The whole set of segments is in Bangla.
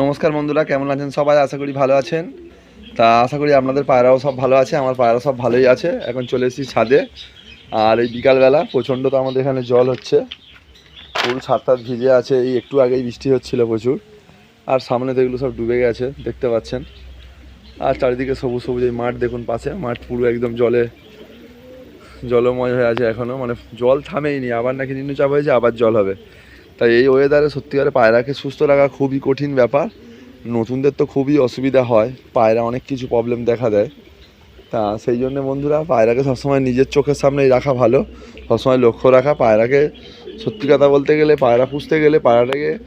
নমস্কার বন্ধুরা, কেমন আছেন সবাই? আশা করি ভালো আছেন। তা আশা করি আপনাদের পায়রাও সব ভালো আছে, আমার পায়রা সব ভালোই আছে। এখন চলে এসেছি ছাদে। আর এই বিকালবেলা প্রচণ্ড তো আমাদের এখানে জল হচ্ছে। ফুল ছাদ ভিজে আছে, এই একটু আগেই বৃষ্টি হচ্ছিল প্রচুর। আর সামনে তো এগুলো সব ডুবে গেছে, দেখতে পাচ্ছেন। আর চারিদিকে সবুজ সবুজ এই মাঠ দেখুন পাশে। মাঠ পুরো একদম জলে, জলময় হয়ে আছে এখনও মানে জল থামেইনি আবার নাকি নিম্নচাপ হয়েছে, আবার জল হবে। তাই এই ওয়েদারে সত্যিকারে পায়রাকে সুস্থ রাখা খুবই কঠিন ব্যাপার। নতুনদের তো খুবই অসুবিধা হয়, পায়রা অনেক কিছু প্রবলেম দেখা দেয়। তা সেই জন্য বন্ধুরা, পায়রাকে সবসময় নিজের চোখের সামনেই রাখা ভালো। সবসময় লক্ষ্য রাখা, পায়রাকে সত্যি কথা বলতে গেলে, পায়রা পুষতে গেলে পায়রাটাকে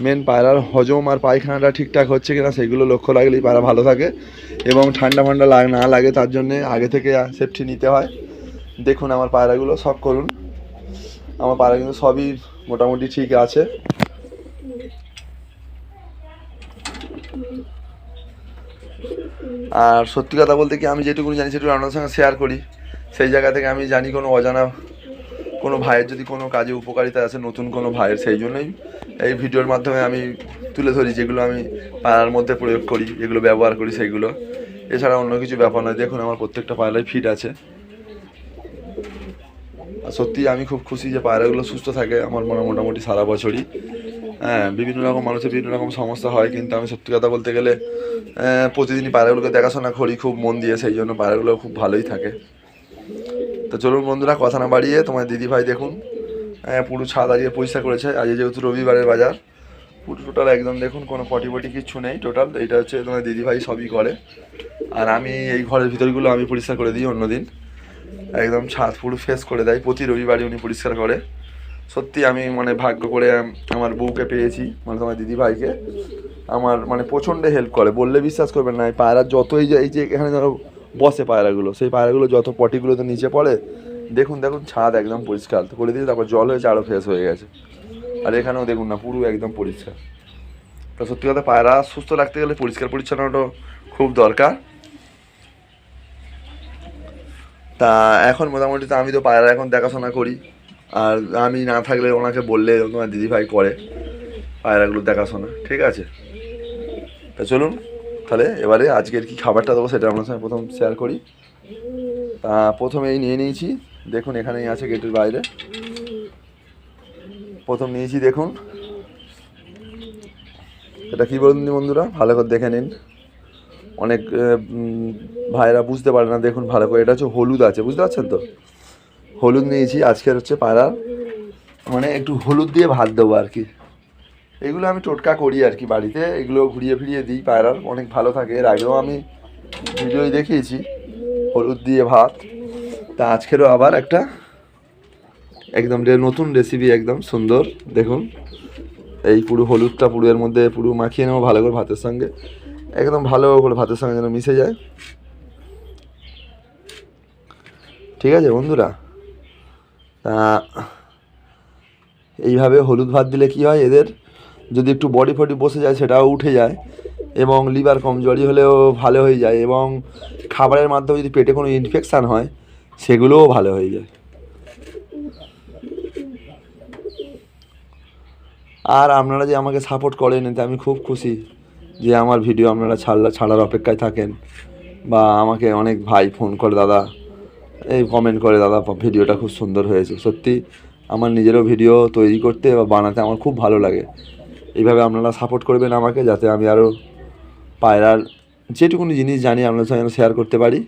মেন পায়রার হজম আর পায়খানাটা ঠিকঠাক হচ্ছে কিনা সেগুলো লক্ষ্য রাখলেই পায়রা ভালো থাকে। এবং ঠান্ডা ফান্ডা লাগ না লাগে তার জন্যে আগে থেকে সেফটি নিতে হয়। দেখুন আমার পায়রাগুলো, সব করুন। আমার পায়রা কিন্তু সবই মোটামুটি ঠিক আছে। আর সত্যি কথা বলতে কি আমি যেটুকু জানি সেটুকু আপনাদের সঙ্গে শেয়ার করি। সেই জায়গা থেকে আমি জানি কোনো অজানা কোনো ভাইয়ের যদি কোনো কাজে উপকারিতা আছে, নতুন কোনো ভাইয়ের, সেই জন্যই এই ভিডিওর মাধ্যমে আমি তুলে ধরি, যেগুলো আমি পায়রার মধ্যে প্রয়োগ করি, যেগুলো ব্যবহার করি, সেইগুলো। এছাড়া অন্য কিছু ব্যাপার নয়। দেখুন, আমার প্রত্যেকটা পায়রাই ফিট আছে। সত্যি আমি খুব খুশি যে পায়রাগুলো সুস্থ থাকে আমার মনে মোটামুটি সারা বছরই। হ্যাঁ বিভিন্ন রকম মানুষের বিভিন্ন রকম সমস্যা হয় কিন্তু আমি সত্যি কথা বলতে গেলে প্রতিদিনই পায়রাগুলোকে দেখাশোনা করি খুব মন দিয়ে সেই জন্য পায়রাগুলো খুব ভালোই থাকে। তো চলুন বন্ধুরা কথা না বাড়িয়ে তোমার দিদি ভাই দেখুন। আহ, পুরো ছাদ আজকে পরিষ্কার করেছে। আজকে যেহেতু রবিবারের বাজার পুরো টোটাল একদম দেখুন কোনো পটি পটি কিচ্ছু নেই টোটাল এটা হচ্ছে তোমার দিদি ভাই সবই করে। আর আমি এই ঘরের ভিতরগুলো আমি পরিষ্কার করে দিই অন্যদিন। একদম ছাদ পুরো ফেস করে দেয়। প্রতি রবিবারই উনি পরিষ্কার করে। সত্যি আমি মানে ভাগ্য করে আমার বউকে পেয়েছি মানে তোমার দিদি ভাইকে আমার মানে প্রচণ্ড হেল্প করে। বললে বিশ্বাস করবেন না পায়রা যতই যে এই যে এখানে ধরো বসে পায়রাগুলো, সেই পায়রাগুলো যত পটিগুলোতে নিচে পড়ে, দেখুন দেখুন, ছাদ একদম পরিষ্কার। তো করে দিয়ে তারপর জল হয়েছে আরও ফ্রেশ হয়ে গেছে। আর এখানেও দেখুন না, পুরো একদম পরিষ্কার। তো সত্যি কথা, পায়রা সুস্থ রাখতে গেলে পরিষ্কার পরিচ্ছন্নটা খুব দরকার। তা এখন মোটামুটি তো আমি তো পায়রা এখন দেখাশোনা করি। আর আমি না থাকলে ওনাকে বললে তোমার দিদিভাই করে পায়রাগুলো দেখাশোনা, ঠিক আছে? তা চলুন, তাহলে এবারে আজকের কি খাবারটা দেবো সেটা আপনার সঙ্গে প্রথম শেয়ার করি। তা প্রথমেই নিয়ে নিয়েছি, দেখুন এখানেই আছে গেটের বাইরে। প্রথম নিয়েছি দেখুন। এটা কী বলুন বন্ধুরা, ভালো করে দেখে নিন। অনেক ভাইরা বুঝতে পারে না, দেখুন ভালো করে। এটা হচ্ছে হলুদ আছে, বুঝতে পারছেন তো? হলুদ নিয়েছি, আজকের হচ্ছে পায়রা মানে একটু হলুদ দিয়ে ভাত দেবো আর কি। এগুলো আমি টোটকা করি আর কি বাড়িতে, এগুলো ঘুরিয়ে ফিরিয়ে দিই পায়রার অনেক ভালো থাকে। এর আগেও আমি ভিডিওই দেখিয়েছি, হলুদ দিয়ে ভাত। তা আজকেরও আবার একটা একদম নতুন রেসিপি একদম সুন্দর, দেখুন। এই পুরো হলুদটা পুরো এর মধ্যে পুরো মাখিয়ে নেব ভালো করে ভাতের সঙ্গে। একদম ভালো করে ভাতের সঙ্গে যেন মিশে যায়। ঠিক আছে বন্ধুরা? তা এইভাবে হলুদ ভাত দিলে কি হয় এদের? যদি একটু বডি ফডি বসে যায় সেটাও উঠে যায় এবং লিভার কমজোরি হলেও ভালো হয়ে যায় এবং খাবারের মাধ্যমে যদি পেটে কোনো ইনফেকশান হয় সেগুলোও ভালো হয়ে যায়। আর আপনারা যে আমাকে সাপোর্ট করেন, এতে আমি খুব খুশি। যে আমার ভিডিও আপনারা ছাড়লা ছাড়ার অপেক্ষায় থাকেন বা আমাকে অনেক ভাই ফোন করে দাদা এই কমেন্ট করে দাদা ভিডিওটা খুব সুন্দর হয়েছে সত্যি আমার নিজেরও ভিডিও তৈরি করতে বা বানাতে আমার খুব ভালো লাগে এইভাবে আপনারা সাপোর্ট করবেন আমাকে যাতে আমি আরও পায়রার যেটুকুনি জিনিস জানি আপনাদের সঙ্গে শেয়ার করতে পারি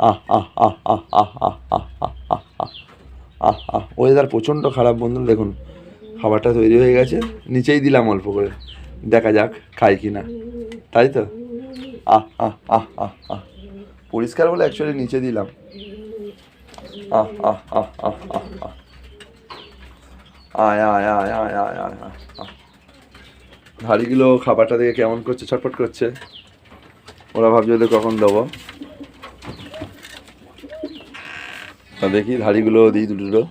আহ আহ আহ আহ আহ আহ আহ আহ আহ আহ আহ আহ ওয়েদার প্রচণ্ড খারাপ বন্ধু দেখুন খাবারটা তৈরি হয়ে গেছে নিচেই দিলাম অল্প করে দেখা যাক খাই কি না। তাই তো? আহ আহ আহ আহ আহ। পরিষ্কার বলে অ্যাকচুয়ালি নিচে দিলাম। আহ আয় আয় আয় আয় আয় আয় আয় খাবারটা দেখে কেমন করছে? ছটফট করছে। ওরা ভাবছে ওদের কখন দেবো। দেখি ধাড়িগুলো দিই দুটো।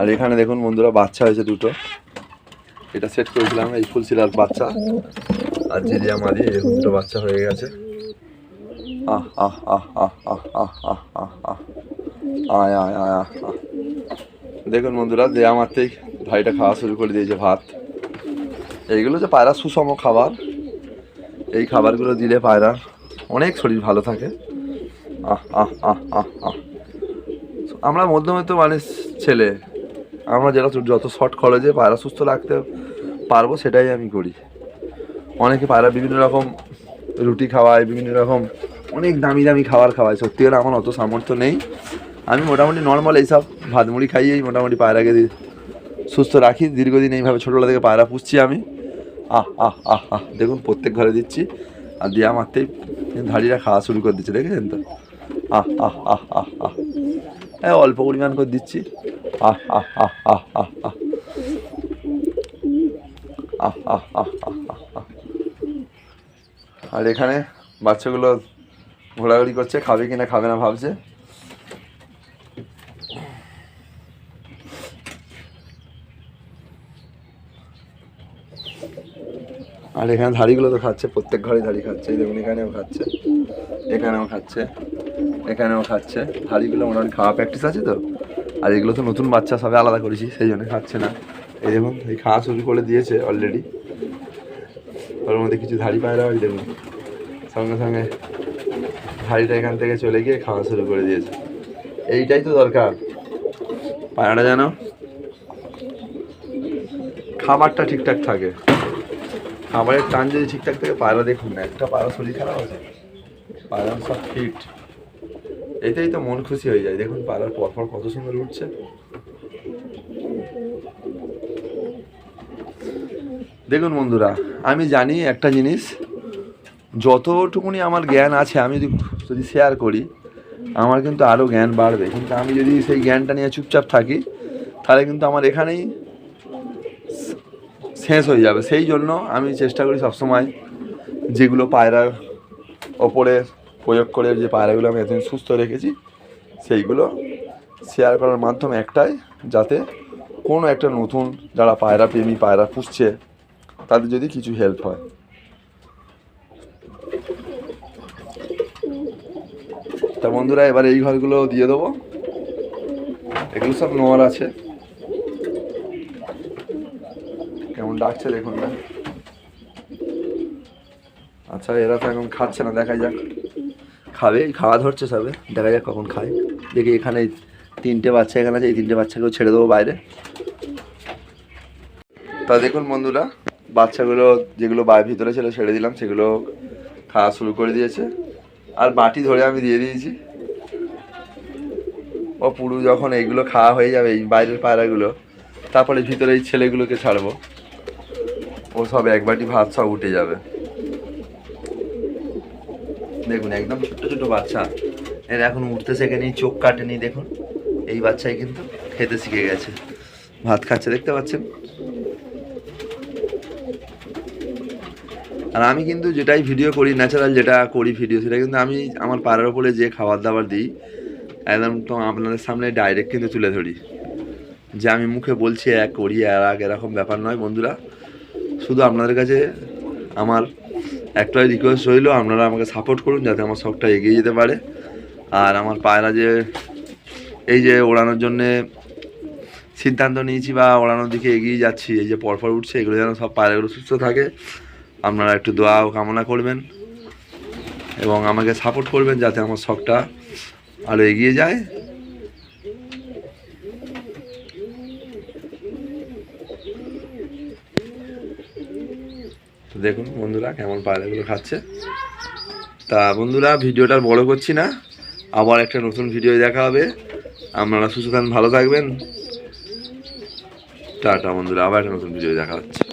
আর এখানে দেখুন বন্ধুরা, বাচ্চা হয়েছে দুটো। এটা সেট করেছিলাম এই ফুলশিলার বাচ্চা আর জিরিয়া মারি এই দুটো বাচ্চা হয়ে গেছে দেখুন বন্ধুরা দেয়া মারতেই ভাইটা খাওয়া শুরু করে দিয়েছে ভাত এইগুলো যে পায়রা সুষম খাবার এই খাবারগুলো দিলে পায়রা অনেক শরীর ভালো থাকে আহ আহ আহ আহ আহ আমরা মধ্যবিত্ত মানুষ ছেলে আমরা যেটা যত শর্ট খরচে পায়রা সুস্থ রাখতে পারব, সেটাই আমি করি। অনেকে পায়রা বিভিন্ন রকম রুটি খাওয়ায়, বিভিন্ন রকম অনেক দামি দামি খাবার খাওয়ায়। সত্যি করে আমার অত সামর্থ্য নেই। আমি মোটামুটি নর্মাল এইসব ভাত মুড়ি খাইয়েই মোটামুটি পায়রাকে সুস্থ রাখি। দীর্ঘদিন এইভাবে ছোটোবেলা থেকে পায়রা পুষছি আমি। আহ আহ আহ আহ। দেখুন, প্রত্যেক ঘরে দিচ্ছি। আর দিয়া মারতেই ধাড়িরা খাওয়া শুরু করে দিচ্ছে, দেখেছেন তো? আহ আহ আহ আহ আহ। হ্যাঁ অল্প পরিমাণ করে দিচ্ছি। আহ আহ আহ আহ আহ আহ আর এখানে বাচ্চাগুলো ঘোরাঘুরি করছে, খাবে কি না খাবে না ভাবছে। আর এখানে ধাড়িগুলো তো খাচ্ছে, প্রত্যেক ঘরে ধাড়ি খাচ্ছে এখানেও খাচ্ছে এখানেও খাচ্ছে। এখানেও খাচ্ছে। ধাড়িগুলো মোটামুটি খাওয়া প্র্যাকটিস আছে তো? আর এগুলো তো নতুন বাচ্চা, সবে আলাদা করেছি, সেই জন্য খাচ্ছে না। এই দেখুন, এই খাওয়া শুরু করে দিয়েছে অলরেডি ওর মধ্যে কিছু ধাড়ি পায়রা, ওই দেখুন। সঙ্গে সঙ্গে ধাড়িটা এখান থেকে চলে গিয়ে খাওয়া শুরু করে দিয়েছে। এইটাই তো দরকার। পায়রাটা যেন খাবারটা ঠিকঠাক থাকে। খাবারের টান যদি ঠিকঠাক থাকে, পায়রা দেখুন না, একটা পায়রা শরীর খারাপ আছে। পায়রা সব ফিট এতেই তো মন খুশি হয়ে যায়। দেখুন পায়রার পরপর কত সুন্দর উঠছে। দেখুন বন্ধুরা, আমি জানি একটা জিনিস, যতটুকুনি আমার জ্ঞান আছে, আমি যদি যদি শেয়ার করি, আমার কিন্তু আরও জ্ঞান বাড়বে। কিন্তু আমি যদি সেই জ্ঞানটা নিয়ে চুপচাপ থাকি, তাহলে কিন্তু আমার এখানেই শেষ হয়ে যাবে। সেই জন্য আমি চেষ্টা করি সবসময় যেগুলো পায়রার ওপরে প্রয়োগ করে যে পায়রাগুলো আমি এতদিন সুস্থ রেখেছি, সেইগুলো শেয়ার করার মাধ্যম একটাই যাতে কোনো একটা নতুন যারা পায়রা প্রেমী, পায়রা পুষছে, তাদের যদি কিছু হেল্প হয়। তা বন্ধুরা, এবার এই ঘরগুলো দিয়ে দেবো। এগুলো সব নোয়ার আছে। কেমন ডাকছে দেখুন না। আচ্ছা এরা তো এখন খাচ্ছে না দেখা যাক। খাবে, খাওয়া ধরছে সবে, দেখা যাক কখন খায়। দেখি এখানে তিনটে বাচ্চা এখানে আছে, এই তিনটে বাচ্চাকেও ছেড়ে দেবো বাইরে। তা দেখুন বন্ধুরা, বাচ্চাগুলো যেগুলো ভিতরে ছিল ছেড়ে দিলাম, সেগুলো খাওয়া শুরু করে দিয়েছে। আর বাটি ধরে আমি দিয়ে দিয়েছি। ও পুরু যখন এইগুলো খাওয়া হয়ে যাবে, এই বাইরের পায়রাগুলো, তারপরে ভিতরে এই ছেলেগুলোকে ছাড়বো। ও সব এক বাটি ভাত সব উঠে যাবে। দেখুন, একদম ছোট্ট ছোট বাচ্চা। এর এখন উঠতে শেখেনি চোখ কাটেনি, দেখুন। এই বাচ্চাই কিন্তু খেতে শিখে গেছে। ভাত খাচ্ছে, দেখতে পাচ্ছেন? আর আমি কিন্তু যেটাই ভিডিও করি ন্যাচারাল যেটা করি ভিডিও সেটা কিন্তু আমি আমার পাড়ার ওপরে যে খাবার দাবার দিই, একদম তো আপনাদের সামনে ডাইরেক্ট কিন্তু তুলে ধরি। যে আমি মুখে বলছি এক করি আর এক এরকম ব্যাপার নয় বন্ধুরা। শুধু আপনাদের কাছে আমার একটাই রিকোয়েস্ট রইল, আপনারা আমাকে সাপোর্ট করুন যাতে আমার শখটা এগিয়ে যেতে পারে। আর আমার পায়রা যে, এই যে ওড়ানোর জন্যে সিদ্ধান্ত নিয়েছি বা ওড়ানোর দিকে এগিয়ে যাচ্ছি, এই যে পরপর উঠছে, এগুলো যেন সব পায়রাগুলো সুস্থ থাকে, আপনারা একটু দোয়া ও কামনা করবেন এবং আমাকে সাপোর্ট করবেন যাতে আমার শখটা আরও এগিয়ে যায়। তো দেখুন বন্ধুরা কেমন পায়রাগুলো খাচ্ছে। তা বন্ধুরা ভিডিওটা বড় করছি না, আবার একটা নতুন ভিডিও দেখা হবে। আপনারা সুস্থ থাকেন ভালো থাকবেন। টাটা বন্ধুরা, আবার একটা নতুন ভিডিও দেখা হচ্ছে।